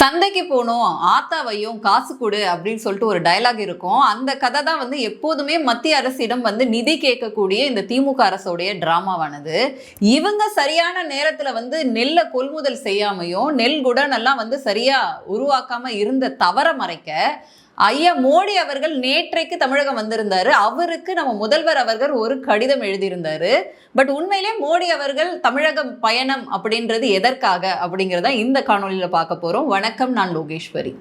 சந்தைக்கு போகணும் ஆத்தாவையும் காசு கொடு அப்படின்னு சொல்லிட்டு ஒரு டயலாக் இருக்கும். அந்த கதை தான் வந்து எப்போதுமே மத்திய அரசிடம் வந்து நிதி கேட்கக்கூடிய இந்த திமுக அரசோடைய டிராமாவானது. இவங்க சரியான நேரத்தில் வந்து நெல்லை கொள்முதல் செய்யாமையும் நெல் குடன் எல்லாம் வந்து சரியாக உருவாக்காமல் இருந்த தவற மறைக்க ஐயா மோடி அவர்கள் நேற்றைக்கு தமிழகம் வந்திருந்தாரு. அவருக்கு நம்ம முதல்வர் அவர்கள் ஒரு கடிதம் எழுதியிருந்தாரு. பட் உண்மையிலே மோடி அவர்கள் தமிழகம் பயணம் அப்படின்றது எதற்காக அப்படிங்கிறத இந்த காணொளியில பார்க்க போறோம். வணக்கம் நான் லோகேஸ்வரி.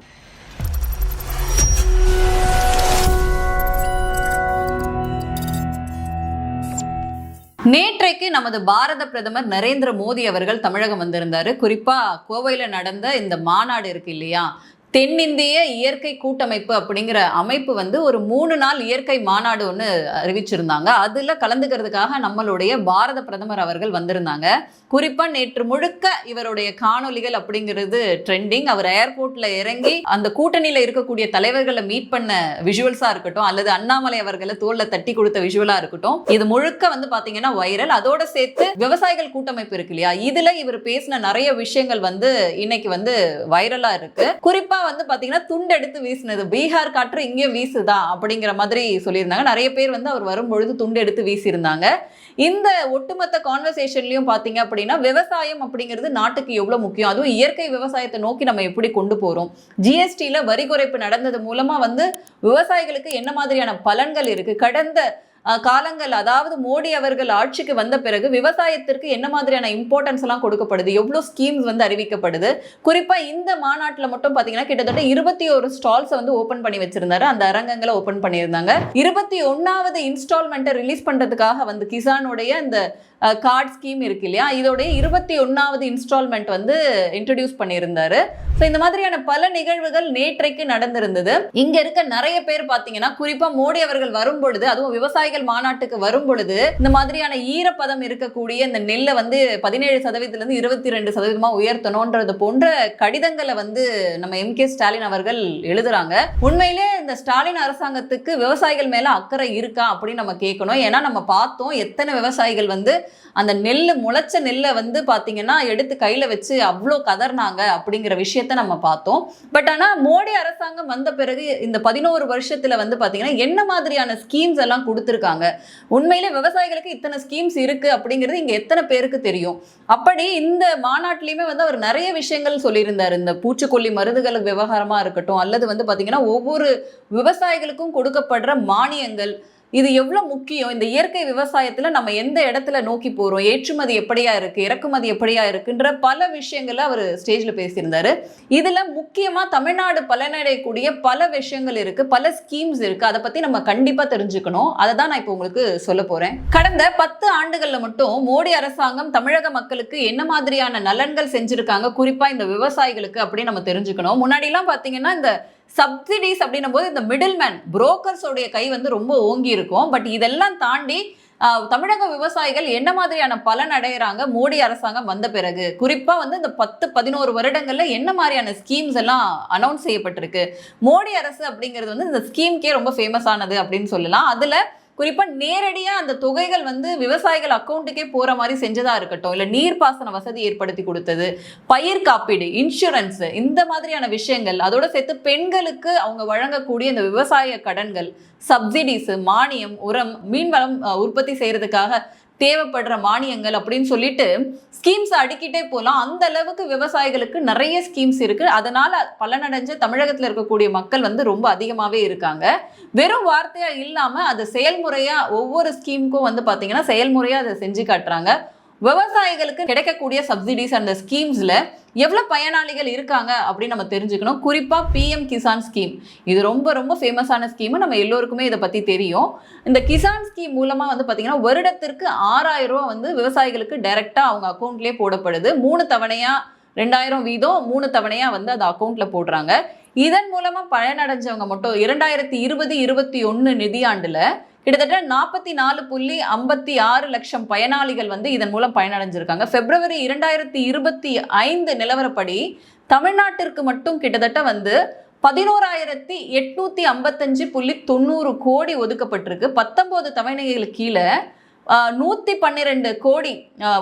நேற்றைக்கு நமது பாரத பிரதமர் நரேந்திர மோடி அவர்கள் தமிழகம் வந்திருந்தாரு. குறிப்பா கோவையில் நடந்த இந்த மாநாடு இருக்கு இல்லையா? தென்னிந்திய இயற்கை கூட்டமைப்பு அப்படிங்கிற அமைப்பு வந்து ஒரு மூணு நாள் இயற்கை மாநாடு ஒன்று அறிவிச்சிருந்தாங்க. அதில் கலந்துக்கிறதுக்காக நம்மளுடைய பாரத பிரதமர் அவர்கள் வந்திருந்தாங்க. குறிப்பாக நேற்று முழுக்க இவருடைய காணொளிகள் அப்படிங்கிறது ட்ரெண்டிங் அவர் ஏர்போர்ட்ல இறங்கி அந்த கூட்டணியில் இருக்கக்கூடிய தலைவர்களை மீட் பண்ண விஷுவல்ஸாக இருக்கட்டும் அல்லது அண்ணாமலை அவர்களை தோலில் தட்டி கொடுத்த விஷுவலாக இருக்கட்டும் இது முழுக்க வந்து பார்த்தீங்கன்னா வைரல் அதோட சேர்த்து விவசாயிகள் கூட்டமைப்பு இருக்கு இல்லையா? இதுல இவர் பேசின நிறைய விஷயங்கள் வந்து இன்னைக்கு வந்து வைரலாக இருக்கு. குறிப்பா வந்து பார்த்தீங்கன்னா துண்டு எடுத்து வீசினது. பீகார் காற்று இங்கே வீசுதா? அப்படிங்கிற மாதிரி சொல்லியிருந்தாங்க. நிறைய பேர் வந்து அவர் வரும்பொழுது துண்டெடுத்து வீசியிருந்தாங்க. இந்த ஒட்டுமொத்த கான்வர்சேஷன்லையும் பார்த்தீங்க அப்படின்னா விவசாயம் அப்படிங்கிறது நாட்டுக்கு எவ்வளோ முக்கியம்? அதுவும் இயற்கை விவசாயத்தை நோக்கி நம்ம எப்படி கொண்டு போகிறோம் ஜிஎஸ்டியில் வரி குறைப்பு நடந்தது மூலமாக வந்து விவசாயிகளுக்கு என்ன மாதிரியான பலன்கள் இருக்குது கடந்த காலங்கள் அதாவது மோடி அவர்கள் ஆட்சிக்கு வந்த பிறகு விவசாயத்திற்கு என்ன மாதிரியான இம்பார்ட்டன்ஸ் எல்லாம் கொடுக்கப்படுது? எவ்வளோ ஸ்கீம்ஸ் வந்து அறிவிக்கப்படுது? குறிப்பாக இந்த மாநாட்டில் மட்டும் பார்த்தீங்கன்னா கிட்டத்தட்ட இருபத்தி ஒரு ஸ்டால்ஸை வந்து ஓப்பன் பண்ணி வச்சிருந்தாரு. அந்த அரங்கங்களை ஓப்பன் பண்ணியிருந்தாங்க. இருபத்தி ஒன்னாவது இன்ஸ்டால்மெண்ட்டை ரிலீஸ் பண்ணுறதுக்காக வந்து கிசானுடைய இந்த கார்டு ஸ்கீம் இருக்கு இல்லையா? இதோடைய இருபத்தி ஒன்றாவது இன்ஸ்டால்மெண்ட் வந்து இன்ட்ரடியூஸ் பண்ணியிருந்தாரு. ஸோ இந்த மாதிரியான பல நிகழ்வுகள் நேற்றைக்கு நடந்திருந்தது. இங்க இருக்க நிறைய பேர் பார்த்தீங்கன்னா குறிப்பா மோடி அவர்கள் வரும் பொழுது அதுவும் விவசாயிகள் மாநாட்டுக்கு வரும் பொழுது இந்த மாதிரியான ஈரப்பதம் இருக்கக்கூடிய இந்த நெல்லை வந்து பதினேழு சதவீதத்துலேருந்து இருபத்தி ரெண்டு சதவீதமா உயர்த்தணும்ன்றது போன்ற கடிதங்களை வந்து நம்ம எம். கே. ஸ்டாலின் அவர்கள் எழுதுறாங்க. உண்மையிலே இந்த ஸ்டாலின் அரசாங்கத்துக்கு விவசாயிகள் மேல அக்கறை இருக்கா அப்படின்னு நம்ம கேட்கணும். ஏன்னா நம்ம பார்த்தோம் எத்தனை விவசாயிகள் வந்து அந்த நெல் முளைச்ச நெல்லை வந்து பார்த்தீங்கன்னா எடுத்து கையில் வச்சு அவ்வளோ கதர்னாங்க அப்படிங்கிற விஷயத்த நம்ம பார்த்தோம். பட் ஆனால் மோடி அரசாங்கம் வந்த பிறகு இந்த பதினோரு வருஷத்தில் வந்து பார்த்தீங்கன்னா என்ன மாதிரியான ஸ்கீம்ஸ் எல்லாம் கொடுத்துருக்காங்க? உண்மையிலே விவசாயிகளுக்கு இத்தனை ஸ்கீம்ஸ் இருக்குது அப்படிங்கிறது இங்கே எத்தனை பேருக்கு தெரியும்? அப்படி இந்த மாநாட்டிலையுமே வந்து அவர் நிறைய விஷயங்கள் சொல்லியிருந்தார். இந்த பூச்சிக்கொல்லி மருந்துகள் விவகாரமாக இருக்கட்டும் அல்லது வந்து பார்த்தீங்கன்னா ஒவ்வொரு விவசாயிகளுக்கும் கொடுக்கப்படுற மானியங்கள் இது எவ்வளவு முக்கியம்? இந்த இயற்கை விவசாயத்துல நம்ம எந்த இடத்துல நோக்கி போறோம்? ஏற்றுமதி எப்படியா இருக்கு? இறக்குமதி எப்படியா இருக்குன்ற பல விஷயங்களை அவர் ஸ்டேஜ்ல பேசியிருந்தாரு. இதுல முக்கியமா தமிழ்நாடு பலனடையக்கூடிய பல விஷயங்கள் இருக்கு. பல ஸ்கீம்ஸ் இருக்கு. அதை பத்தி நம்ம கண்டிப்பா தெரிஞ்சுக்கணும். அதை தான் நான் இப்போ உங்களுக்கு சொல்ல போறேன். கடந்த பத்து ஆண்டுகள்ல மட்டும் மோடி அரசாங்கம் தமிழக மக்களுக்கு என்ன மாதிரியான நலன்கள் செஞ்சிருக்காங்க? குறிப்பா இந்த விவசாயிகளுக்கு அப்படின்னு நம்ம தெரிஞ்சுக்கணும். முன்னாடி எல்லாம் பாத்தீங்கன்னா இந்த சப்சிடிஸ் அப்படின்னும் போது இந்த மிடில் மேன் புரோக்கர்ஸோடைய கை வந்து ரொம்ப ஓங்கி இருக்கும் பட் இதெல்லாம் தாண்டி தமிழக விவசாயிகள் என்ன மாதிரியான பலன் அடைகிறாங்க மோடி அரசாங்கம் வந்த பிறகு. குறிப்பாக வந்து இந்த பத்து பதினோரு வருடங்களில் என்ன மாதிரியான ஸ்கீம்ஸ் எல்லாம் அனௌன்ஸ் செய்யப்பட்டிருக்கு? மோடி அரசு அப்படிங்கிறது வந்து இந்த ஸ்கீம்க்கே ரொம்ப ஃபேமஸ் ஆனது அப்படின்னு சொல்லலாம். அதில் குறிப்பாக நேரடியாக அந்த தொகைகள் வந்து விவசாயிகள் அக்கௌண்ட்டுக்கே போகிற மாதிரி செஞ்சதாக இருக்கட்டும். இல்லை நீர்ப்பாசன வசதி ஏற்படுத்தி கொடுத்தது பயிர் காப்பீடு இன்சூரன்ஸ் இந்த மாதிரியான விஷயங்கள் அதோட சேர்த்து பெண்களுக்கு அவங்க வழங்கக்கூடிய இந்த விவசாய கடன்கள் சப்சிடிஸ் மானியம் உரம் மீன்வளம் உற்பத்தி செய்கிறதுக்காக தேவைப்படுற மானியங்கள் அப்படின்னு சொல்லிட்டு ஸ்கீம்ஸ் அடுக்கிட்டே போகலாம் அந்த அளவுக்கு விவசாயிகளுக்கு நிறைய ஸ்கீம்ஸ் இருக்கு. அதனால பலனடைஞ்ச தமிழகத்தில் இருக்கக்கூடிய மக்கள் வந்து ரொம்ப அதிகமாகவே இருக்காங்க. வெறும் வார்த்தையா இல்லாம அது செயல்முறையா ஒவ்வொரு ஸ்கீமுக்கும் வந்து பாத்தீங்கன்னா செயல்முறையா அதை செஞ்சு காட்டுறாங்க. விவசாயிகளுக்கு கிடைக்கக்கூடிய சப்சிடிஸ் அந்த ஸ்கீம்ஸில் எவ்வளோ பயனாளிகள் இருக்காங்க அப்படின்னு நம்ம தெரிஞ்சுக்கணும். குறிப்பாக பிஎம் கிசான் ஸ்கீம் இது ரொம்ப ரொம்ப ஃபேமஸான ஸ்கீமு நம்ம எல்லோருக்குமே இதை பற்றி தெரியும். இந்த கிசான் ஸ்கீம் மூலமாக வந்து பார்த்திங்கன்னா வருடத்திற்கு ஆறாயிரம் ரூபா வந்து விவசாயிகளுக்கு டைரெக்டாக அவங்க அக்கௌண்ட்லேயே போடப்படுது. மூணு தவணையாக ரெண்டாயிரம் வீதம் மூணு தவணையாக வந்து அந்த அக்கௌண்ட்டில் போடுறாங்க. இதன் மூலமாக பயனடைஞ்சவங்க மட்டும் இரண்டாயிரத்தி இருபது இருபத்தி ஒன்று நிதியாண்டில் கிட்டத்தட்ட நாற்பத்தி நாலு புள்ளி ஐம்பத்தி ஆறு லட்சம் பயனாளிகள் வந்து இதன் மூலம் பயனடைஞ்சிருக்காங்க. பிப்ரவரி இரண்டாயிரத்தி இருபத்தி ஐந்து நிலவரப்படி தமிழ்நாட்டிற்கு மட்டும் கிட்டத்தட்ட வந்து பதினோராயிரத்தி எட்நூத்தி ஐம்பத்தஞ்சு புள்ளி தொண்ணூறு கோடி ஒதுக்கப்பட்டிருக்கு. பத்தொன்பது தவணைகளுக்கு கீழே நூத்தி பன்னிரெண்டு கோடி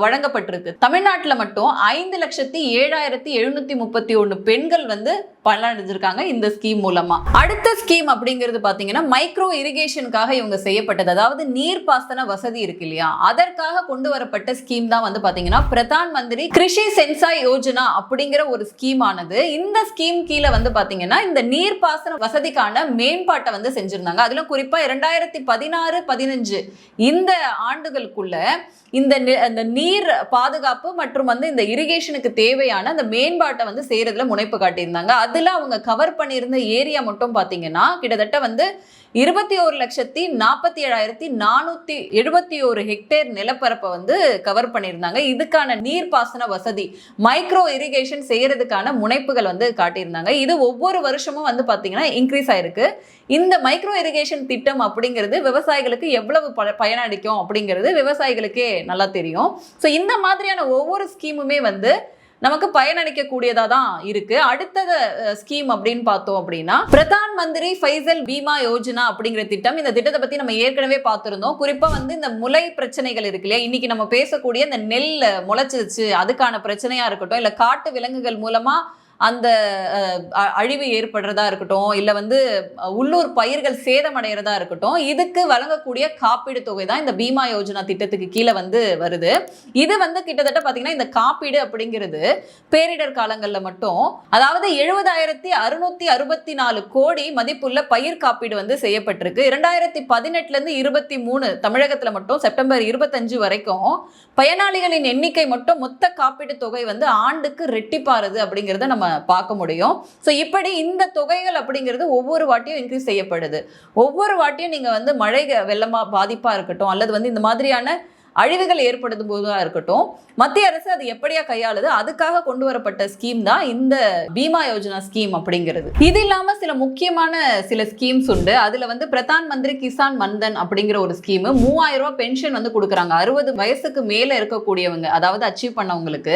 வழங்கப்பட்டிருக்கு. தமிழ்நாட்டில் மட்டும் ஐந்து லட்சத்தி ஏழாயிரத்தி எழுநூத்தி முப்பத்தி ஒன்று பெண்கள் வந்து பலனடைஞ்சிருக்காங்க இந்த ஸ்கீம் மூலமா. அடுத்த ஸ்கீம் அப்படிங்கிறது பாத்தீங்கன்னா மைக்ரோ இரிகேஷனுக்காக இவங்க செய்யப்பட்டது. அதாவது நீர்ப்பாசன வசதி இருக்கு இல்லையா? அதற்காக கொண்டு வரப்பட்ட ஸ்கீம் தான் வந்து பாத்தீங்கன்னா பிரதான் மந்திரி கிருஷி சென்சா யோஜனா அப்படிங்கிற ஒரு ஸ்கீம் ஆனது. இந்த ஸ்கீம் கீழே வந்து பாத்தீங்கன்னா இந்த நீர்ப்பாசன வசதிக்கான மேம்பாட்டை வந்து செஞ்சிருந்தாங்க. அதுல குறிப்பா இரண்டாயிரத்தி பதினாறு பதினஞ்சு இந்த ஆண்டுகளுக்குள்ள இந்த நி- அந்த நீர் பாதுகாப்பு மற்றும் வந்து இந்த இரிகேஷனுக்கு தேவையான அந்த மேம்பாட்டை வந்து செய்யறதுல முனைப்பு காட்டியிருந்தாங்க. அதில் அவங்க கவர் பண்ணியிருந்த ஏரியா மட்டும் பார்த்தீங்கன்னா கிட்டத்தட்ட வந்து இருபத்தி ஒரு லட்சத்தி நாற்பத்தி ஏழாயிரத்தி நானூற்றி எழுபத்தி ஒரு ஹெக்டேர் நிலப்பரப்பை வந்து கவர் பண்ணியிருந்தாங்க. இதுக்கான நீர்ப்பாசன வசதி மைக்ரோ இரிகேஷன் செய்கிறதுக்கான முனைப்புகள் வந்து காட்டியிருந்தாங்க. இது ஒவ்வொரு வருஷமும் வந்து பார்த்தீங்கன்னா இன்க்ரீஸ் ஆயிருக்கு. இந்த மைக்ரோ இரிகேஷன் திட்டம் அப்படிங்கிறது விவசாயிகளுக்கு எவ்வளவு ப- பயனளிக்கும் அப்படிங்கிறது விவசாயிகளுக்கே நல்லா தெரியும். ஸோ இந்த மாதிரியான ஒவ்வொரு ஸ்கீமுமே வந்து நமக்கு பயனளிக்கக்கூடியதாக தான் இருக்கு. அடுத்தது ஸ்கீம் அப்படின்னு பார்த்தோம் அப்படின்னா பிரதான் மந்திரி ஃபைசல் பீமா யோஜனா அப்படிங்கிற திட்டம். இந்த திட்டத்தை பத்தி நம்ம ஏற்கனவே பார்த்திருந்தோம். குறிப்பா வந்து இந்த முளை பிரச்சனைகள் இருக்கு இல்லையா? இன்னைக்கு நம்ம பேசக்கூடிய இந்த நெல் முளைச்சிருச்சு அதுக்கான பிரச்சனையா இருக்கட்டும் இல்ல காட்டு விலங்குகள் மூலமா அந்த அழிவு ஏற்படுறதா இருக்கட்டும் இல்லை வந்து உள்ளூர் பயிர்கள் சேதமடைகிறதா இருக்கட்டும் இதுக்கு வழங்கக்கூடிய காப்பீடு தொகை தான் இந்த பீமா யோஜனா திட்டத்துக்கு கீழே வந்து வருது. இது வந்து கிட்டத்தட்ட பார்த்தீங்கன்னா இந்த காப்பீடு அப்படிங்கிறது பேரிடர் காலங்களில் மட்டும் அதாவது எழுபதாயிரத்தி அறுநூத்தி அறுபத்தி நாலு கோடி மதிப்புள்ள பயிர் காப்பீடு வந்து செய்யப்பட்டிருக்கு. இரண்டாயிரத்தி பதினெட்டுலேருந்து இருபத்தி மூணு தமிழகத்தில் மட்டும் செப்டம்பர் இருபத்தஞ்சு வரைக்கும் பயனாளிகளின் எண்ணிக்கை மட்டும் மொத்த காப்பீடு தொகை வந்து ஆண்டுக்கு ரெட்டிப்பாருது அப்படிங்கிறத நம்ம பார்க்க முடியும். ஸோ இப்படி இந்த தொகைகள் அப்படிங்கிறது ஒவ்வொரு வாட்டியும் இன்க்ரீஸ் செய்யப்படுது. ஒவ்வொரு வாட்டியும் நீங்கள் வந்து மழை வெள்ளமாக பாதிப்பாக இருக்கட்டும் அல்லது வந்து இந்த மாதிரியான அழிவுகள் ஏற்படுத்தும் போதாக இருக்கட்டும். மத்திய அரசு அது எப்படியா கையாளுது? அதுக்காக கொண்டு வரப்பட்ட ஸ்கீம் தான் இந்த பீமா யோஜனா ஸ்கீம் அப்படிங்கிறது. இது இல்லாம சில முக்கியமான சில ஸ்கீம்ஸ் உண்டு. அதுல வந்து பிரதான் மந்திரி கிசான் மன்தன் அப்படிங்கிற ஒரு ஸ்கீம் மூவாயிரம் ரூபாய் பென்ஷன் வந்து கொடுக்குறாங்க. அறுபது வயசுக்கு மேல இருக்கக்கூடியவங்க அதாவது அச்சீவ் பண்ணவங்களுக்கு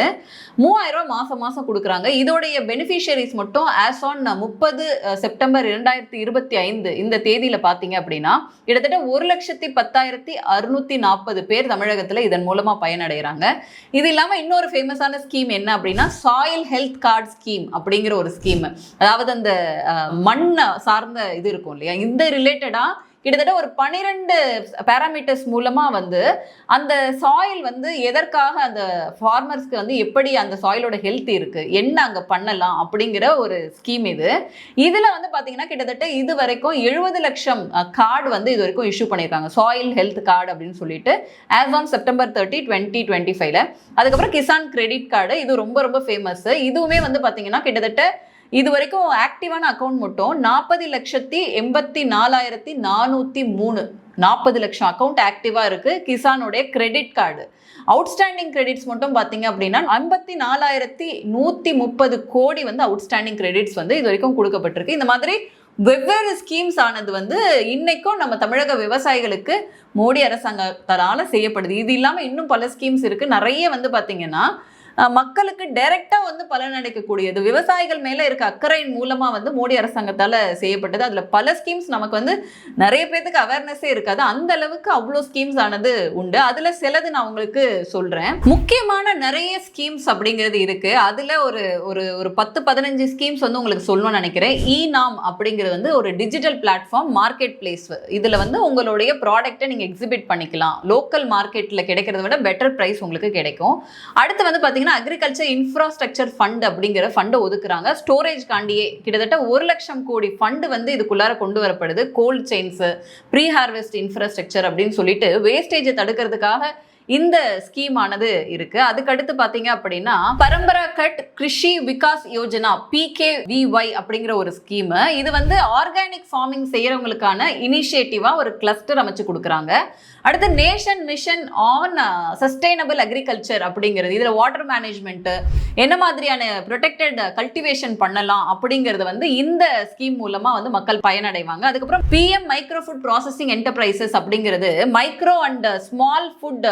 மூவாயிரம் ரூபாய் மாசம் மாசம் கொடுக்குறாங்க. இதோடைய பெனிஃபிஷியரிஸ் மட்டும் ஆஸ் ஆன் முப்பது செப்டம்பர் இரண்டாயிரத்தி இருபத்தி ஐந்து இந்த தேதியில பாத்தீங்க அப்படின்னா கிட்டத்தட்ட ஒரு லட்சத்தி பத்தாயிரத்தி அறுநூத்தி நாற்பது பேர் தமிழகத்தில் இதன் மூலமாக பயனடைகிறாங்க இது இல்லாமல் இன்னொரு ஃபேமஸான ஸ்கீம் என்ன அப்படின்னா சாயில் ஹெல்த் கார்டு ஸ்கீம் அப்படிங்கிற ஒரு ஸ்கீம் அதாவது அந்த மண்ணை சார்ந்த இது இருக்கும் இல்லையா? இந்த ரிலேட்டடாக கிட்டத்தட்ட ஒரு பன்னிரெண்டு பேராமீட்டர்ஸ் மூலமாக வந்து அந்த சாயில் வந்து எதற்காக அந்த ஃபார்மர்ஸ்க்கு வந்து எப்படி அந்த சாயிலோட ஹெல்த் இருக்குது என்ன அங்கே பண்ணலாம் அப்படிங்கிற ஒரு ஸ்கீம் இது. இதில் வந்து பார்த்தீங்கன்னா கிட்டத்தட்ட இது வரைக்கும் எழுபது லட்சம் கார்டு வந்து இது வரைக்கும் இஷ்யூ பண்ணியிருக்காங்க. சாயில் ஹெல்த் கார்டு அப்படின்னு சொல்லிட்டு as on September thirty twenty twenty ஃபைவ்ல அதுக்கப்புறம் கிசான் கிரெடிட் கார்டு இது ரொம்ப ரொம்ப ஃபேமஸ் இதுவுமே வந்து பார்த்தீங்கன்னா கிட்டத்தட்ட இது வரைக்கும் ஆக்டிவான அக்கௌண்ட் மட்டும் நாற்பது லட்சத்தி எண்பத்தி நாலாயிரத்தி நானூற்றி மூணு. நாற்பது லட்சம் அக்கௌண்ட் ஆக்டிவாக இருக்குது கிசானுடைய கிரெடிட் கார்டு அவுட்ஸ்டாண்டிங் கிரெடிட்ஸ் மட்டும் பார்த்தீங்க அப்படின்னா ஐம்பத்தி நாலாயிரத்தி நூற்றி முப்பது கோடி வந்து அவுட்ஸ்டாண்டிங் கிரெடிட்ஸ் வந்து இது வரைக்கும் கொடுக்கப்பட்டிருக்கு. இந்த மாதிரி வெவ்வேறு ஸ்கீம்ஸ் ஆனது வந்து இன்னைக்கும் நம்ம தமிழக விவசாயிகளுக்கு மோடி அரசாங்கத்தால செய்யப்படுது. இது இல்லாமல் இன்னும் பல ஸ்கீம்ஸ் இருக்குது நிறைய வந்து பார்த்திங்கன்னா மக்களுக்கு டைரக்டா வந்து பலனளிக்கக்கூடியது விவசாயிகள் மேல இருக்க அக்கறையின் மூலமா வந்து மோடி அரசாங்கத்தால செய்யப்பட்டது. அதுல பல ஸ்கீம்ஸ் நமக்கு வந்து நிறைய பேத்துக்கு அவேர்னஸே இருக்காது. அந்த அளவுக்கு அவ்வளோ ஸ்கீம்ஸ் ஆனது உண்டு. அதுல சிலது நான் உங்களுக்கு சொல்றேன். முக்கியமான நிறைய ஸ்கீம்ஸ் அப்படிங்கிறது இருக்கு. அதுல ஒரு ஒரு ஒரு பத்து பதினஞ்சு ஸ்கீம்ஸ் வந்து உங்களுக்கு சொல்லணும்னு நினைக்கிறேன். இ நாம் அப்படிங்கிறது வந்து ஒரு டிஜிட்டல் பிளாட்ஃபார்ம் மார்க்கெட் பிளேஸ் இதுல வந்து உங்களுடைய ப்ராடக்ட்டை நீங்க எக்ஸிபிட் பண்ணிக்கலாம். லோக்கல் மார்க்கெட்ல கிடைக்கிறத விட பெட்டர் பிரைஸ் உங்களுக்கு கிடைக்கும். அடுத்து வந்து பார்த்தீங்கன்னா அக்ரிகல்ச்சர் இன்ஃப்ராஸ்ட்ரக்சர் ஃபண்ட் அப்படிங்கிற ஃபண்டை ஒதுக்குறாங்க. ஸ்டோரேஜ் காண்டியே கிட்டத்தட்ட ஒரு லட்சம் கோடி ஃபண்டு வந்து இதுக்குள்ளார கொண்டு வரப்படுது. Cold chains pre harvest infrastructure அப்படின்னு சொல்லிட்டு வேஸ்டேஜை தடுக்கிறதுக்காக இந்த ஸ்கீம் ஆனது இருக்கு. அதுக்கடுத்து பாத்தீங்க அப்படின்னா பரம்பரா கட் கிருஷி விகாஸ் யோஜனா பிகேவிஒய் அப்படிங்கிற ஒரு ஸ்கீம் இது வந்து ஆர்கானிக் ஃபார்மிங் செய்யறவங்களுக்கான இனிஷியேட்டிவா ஒரு கிளஸ்டர் அமைச்சு கொடுக்குறாங்க. அடுத்து nation mission on sustainable agriculture அப்படிங்கிறது. இதுல வாட்டர் மேனேஜ்மெண்ட் என்ன மாதிரியான ப்ரொடெக்டட் கல்டிவேஷன் பண்ணலாம் அப்படிங்கிறது வந்து இந்த ஸ்கீம் மூலமா வந்து மக்கள் பயனடைவாங்க. அதுக்கப்புறம் PM micro food processing enterprises அப்படிங்கிறது micro and small food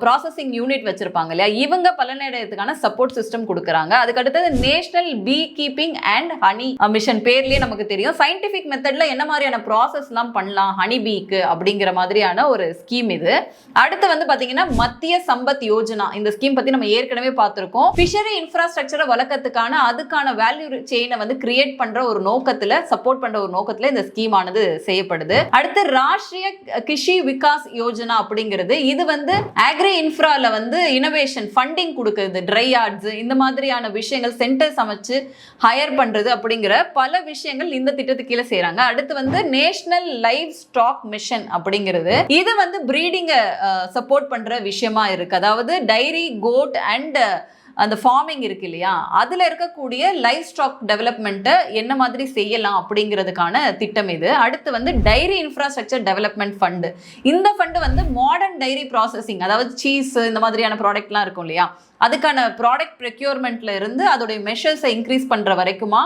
processing unit வச்சிருப்பாங்க இல்லையா இவங்க பலனடையத்துக்கான சப்போர்ட் சிஸ்டம் கொடுக்குறாங்க அதுக்கு அடுத்தது national beekeeping and honey mission பேர்லயே நமக்கு தெரியும் சயின்டிஃபிக் மெத்தட்ல என்ன மாதிரியான ப்ராசஸ்லாம் பண்ணலாம் ஹனி பீக்கு அப்படிங்கிற மாதிரியான ஒரு ஸ்கீம் இது அடுத்து வந்து பாத்தீங்கன்னா மத்திய சம்பத் யோஜனா இந்த ஸ்கீம் பத்தி நம்ம ஏற்கனவே பார்த்திருக்கோம் ஃபிஷரி இன்ஃப்ராஸ்ட்ரக்சரை வளர்க்கறதுக்கான அதுக்கான வேல்யூ செயினை வந்து கிரியேட் பண்ற ஒரு நோக்கத்துல சப்போர்ட் பண்ற ஒரு நோக்கத்துல இந்த ஸ்கீம் ஆனது செய்யப்படுது அடுத்து ராஷ்டிரிய கிஷி விகாஸ் யோஜனா அப்படிங்கிறது இது வந்து அக்ரி இன்ஃப்ரால வந்து இனோவேஷன் ஃபண்டிங் கொடுக்குறது ட்ரை ஆர்ட்ஸ் இந்த மாதிரியான விஷயங்கள் சென்டர்ஸ் அமைச்சு ஹையர் பண்றது அப்படிங்கிற பல விஷயங்கள் இந்த திட்டத்துக்கு கீழே செய்யறாங்க அடுத்து வந்து நேஷனல் லைவ் ஸ்டாக் மிஷன் அப்படிங்கிறது. இது வந்து ப்ரீடிங்கை சப்போர்ட் பண்ற விஷயமா இருக்கு. அதாவது டைரி கோட் அண்ட் அந்த ஃபார்மிங் இருக்கு இல்லையா? அதில் இருக்கக்கூடிய லைஃப் ஸ்டாக் டெவலப்மெண்ட்டை என்ன மாதிரி செய்யலாம் அப்படிங்கிறதுக்கான திட்டம் இது. அடுத்து வந்து டைரி இன்ஃப்ராஸ்ட்ரக்சர் டெவலப்மெண்ட் ஃபண்டு இந்த ஃபண்டு வந்து மாடர்ன் டைரி ப்ராசஸிங் அதாவது சீஸ் இந்த மாதிரியான ப்ராடக்ட்லாம் இருக்கும் இல்லையா? அதுக்கான ப்ராடக்ட் ப்ரெக்யூர்மெண்ட்ல இருந்து அதோடைய மெஷர்ஸை இன்க்ரீஸ் பண்ணுற வரைக்குமா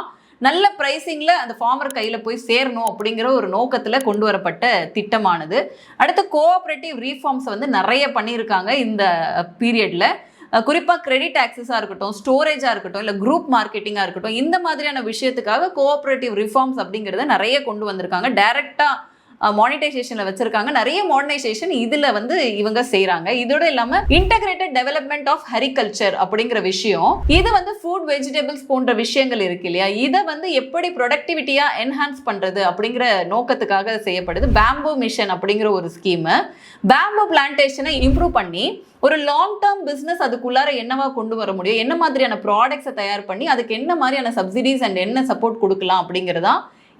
நல்ல ப்ரைஸிங்கில் அந்த ஃபார்மர் கையில் போய் சேரணும் அப்படிங்கிற ஒரு நோக்கத்தில் கொண்டு வரப்பட்ட திட்டமானது. அடுத்து கோஆப்ரேட்டிவ் ரீஃபார்ம்ஸ் வந்து நிறைய பண்ணியிருக்காங்க இந்த பீரியடில் குறிப்பாக கிரெடிட் ஆக்சஸாக இருக்கட்டும் ஸ்டோரேஜாக இருக்கட்டும் இல்லை குரூப் மார்க்கெட்டிங்காக இருக்கட்டும் இந்த மாதிரியான விஷயத்துக்காக கோஆப்ரேட்டிவ் ரிஃபார்ம்ஸ் அப்படிங்கிறத நிறைய கொண்டு வந்திருக்காங்க. டைரெக்டாக மானிட்டைசேஷனில் வச்சிருக்காங்க. நிறைய மாடர்னைசேஷன் இதில் வந்து இவங்க செய்கிறாங்க இதோட இல்லாமல் இன்டகிரேட்டட் டெவலப்மெண்ட் ஆஃப் ஹரிகல்ச்சர் அப்படிங்கிற விஷயம் இது வந்து ஃபுட் வெஜிடபிள்ஸ் போன்ற விஷயங்கள் இருக்கு இல்லையா? இதை வந்து எப்படி ப்ரொடக்டிவிட்டியாக என்ஹான்ஸ் பண்ணுறது அப்படிங்கிற நோக்கத்துக்காக செய்யப்படுது பேம்போ மிஷன் அப்படிங்கிற ஒரு ஸ்கீமு பேம்போ பிளான்டேஷனை இம்ப்ரூவ் பண்ணி ஒரு லாங் டேர்ம் பிஸ்னஸ் அதுக்குள்ளார என்னவா கொண்டு வர முடியும்? என்ன மாதிரியான ப்ராடக்ட்ஸை தயார் பண்ணி அதுக்கு என்ன மாதிரியான சப்சிடிஸ் அண்ட் என்ன சப்போர்ட் கொடுக்கலாம் அப்படிங்கிறதா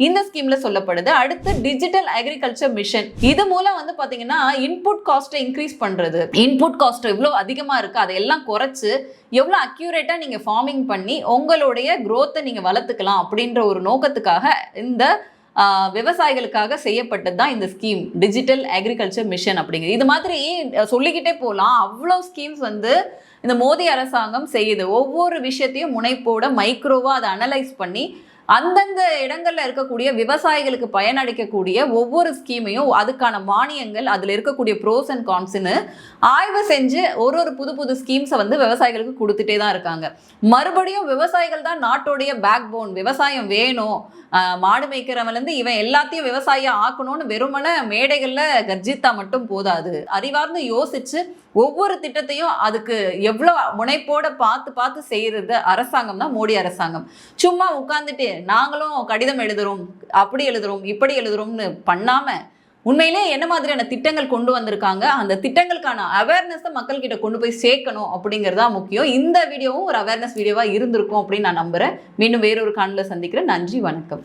இந்த ஸ்கீம்ல சொல்லப்படுது. அடுத்து டிஜிட்டல் அக்ரிகல்ச்சர் மிஷன் இது மூலம் வந்து பாத்தீங்கன்னா இன்புட் காஸ்ட்டை இன்க்ரீஸ் பண்றது. இன்புட் காஸ்ட் எவ்வளோ அதிகமா இருக்கு. அதையெல்லாம் குறைச்சு எவ்வளோ அக்யூரேட்டா நீங்க ஃபார்மிங் பண்ணி உங்களுடைய குரோத்தை நீங்க வளர்த்துக்கலாம் அப்படின்ற ஒரு நோக்கத்துக்காக இந்த விவசாயிகளுக்காக செய்யப்பட்டது தான் இந்த ஸ்கீம் டிஜிட்டல் அக்ரிகல்ச்சர் மிஷன் அப்படிங்கிறது இது மாதிரி சொல்லிக்கிட்டே போகலாம் அவ்வளோ ஸ்கீம்ஸ் வந்து இந்த மோடி அரசாங்கம் செய்யுது. ஒவ்வொரு விஷயத்தையும் முனைப்போட மைக்ரோவாக அதை அனலைஸ் பண்ணி அந்தந்த இடங்கள்ல இருக்கக்கூடிய விவசாயிகளுக்கு பயனளிக்கக்கூடிய ஒவ்வொரு ஸ்கீமையும் அதுக்கான மானியங்கள் அதுல இருக்கக்கூடிய ப்ரோஸ் அண்ட் கான்ஸ்னு ஆய்வு செஞ்சு ஒரு ஒரு புது புது ஸ்கீம்ஸை வந்து விவசாயிகளுக்கு கொடுத்துட்டே தான் இருக்காங்க. மறுபடியும் விவசாயிகள் தான் நாட்டோடைய பேக் போன் விவசாயம் வேணும். மாடு மேய்க்கிறவன்லேருந்து இவன் எல்லாத்தையும் விவசாயியாக ஆக்கணும்னு வெறுமனே மேடைகளில் கர்ஜித்தா மட்டும் போதாது. அறிவார்ந்து யோசிச்சு ஒவ்வொரு திட்டத்தையும் அதுக்கு எவ்வளோ முனைப்போட பார்த்து பார்த்து செய்யறது அரசாங்கம் தான் மோடி அரசாங்கம். சும்மா உட்காந்துட்டு நாங்களும் கடிதம் எழுதுறோம் அப்படி எழுதுறோம் இப்படி எழுதுறோம்னு பண்ணாம உண்மையிலே என்ன மாதிரியான திட்டங்கள் கொண்டு வந்திருக்காங்க? அந்த திட்டங்களுக்கான அவேர்னஸை மக்கள்கிட்ட கொண்டு போய் சேர்க்கணும் அப்படிங்கிறது தான் முக்கியம். இந்த வீடியோவும் ஒரு அவேர்னஸ் வீடியோவாக இருந்திருக்கும் அப்படின்னு நான் நம்புறேன். மீண்டும் வேறொரு காணொலியில் சந்திக்கிறேன். நன்றி வணக்கம்.